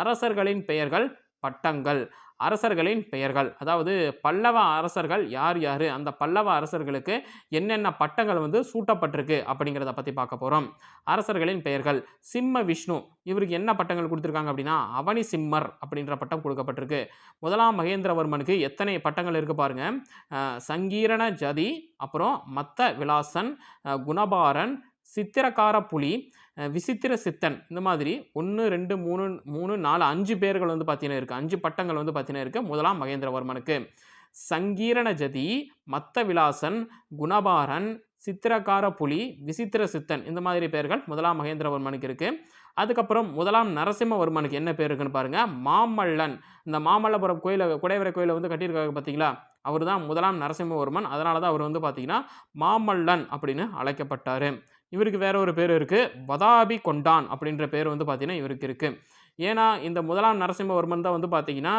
அரசர்களின் பெயர்கள் பட்டங்கள். அரசர்களின் பெயர்கள். அதாவது பல்லவ அரசர்கள் யார் யார்? அந்த பல்லவ அரசர்களுக்கு என்னென்ன பட்டங்கள் வந்து சூட்டப்பட்டிருக்கு அப்படிங்கிறத பற்றி பார்க்க போகிறோம் அரசர்களின் பெயர்கள். சிம்ம விஷ்ணு. இவருக்கு என்ன பட்டங்கள் கொடுத்துருக்காங்க அப்படின்னா அவனி சிம்மர் அப்படின்ற பட்டம் கொடுக்கப்பட்டிருக்கு. முதலாம் மகேந்திரவர்மனுக்கு எத்தனை பட்டங்கள் இருக்குது பாருங்க. சங்கீரண ஜதி அப்புறம் மத்த விலாசன் குணபாரன் சித்திரக்கார புலி விசித்திர சித்தன் இந்த மாதிரி ஒன்று ரெண்டு மூணு மூணு நாலு அஞ்சு பேர்கள் வந்து பார்த்தீங்கன்னா இருக்குது அஞ்சு பட்டங்கள் வந்து பார்த்தீங்கன்னா இருக்குது முதலாம் மகேந்திரவர்மனுக்கு. சங்கீரண ஜதி மத்த விலாசன் குணபாரன் சித்திரக்கார புலி விசித்திர சித்தன் இந்த மாதிரி பெயர்கள் முதலாம் மகேந்திரவர்மனுக்கு இருக்குது அதுக்கப்புறம் முதலாம் நரசிம்மவர்மனுக்கு என்ன பேர் இருக்குன்னு பாருங்கள் மாமல்லன். இந்த மாமல்லபுரம் கோயிலை குடைவரை கோயிலை வந்து கட்டியிருக்காங்க பார்த்தீங்களா அவர் தான் முதலாம் நரசிம்மவர்மன். அதனால தான் அவர் வந்து பார்த்தீங்கன்னா மாமல்லன் அப்படின்னு அழைக்கப்பட்டார். இவருக்கு வேற ஒரு பேர் இருக்குது வதாபி கொண்டான் அப்படின்ற பேர் வந்து பார்த்தீங்கன்னா இவருக்கு இருக்குது ஏன்னா இந்த முதலாம் நரசிம்மவர்மன் தான் வந்து பார்த்தீங்கன்னா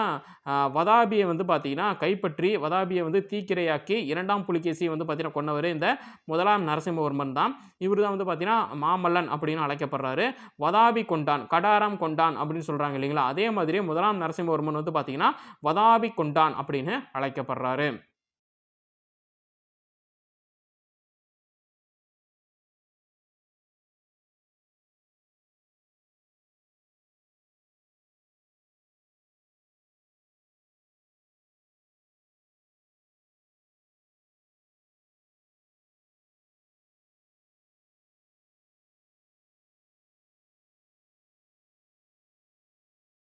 வதாபியை வந்து பார்த்தீங்கன்னா கைப்பற்றி வதாபியை வந்து தீக்கிரையாக்கி இரண்டாம் புலிகேசியை வந்து பார்த்தீங்கன்னா கொண்டவர் இந்த முதலாம் நரசிம்மவர்மன் தான். இவர் தான் வந்து பார்த்தீங்கன்னா மாமல்லன் அப்படின்னு அழைக்கப்படுறாரு. வதாபி கொண்டான் கடாரம் கொண்டான் அப்படின்னு சொல்கிறாங்க இல்லைங்களா? அதே மாதிரி முதலாம் நரசிம்மவர்மன் வந்து பார்த்தீங்கன்னா வதாபி கொண்டான் அப்படின்னு அழைக்கப்படுறாரு.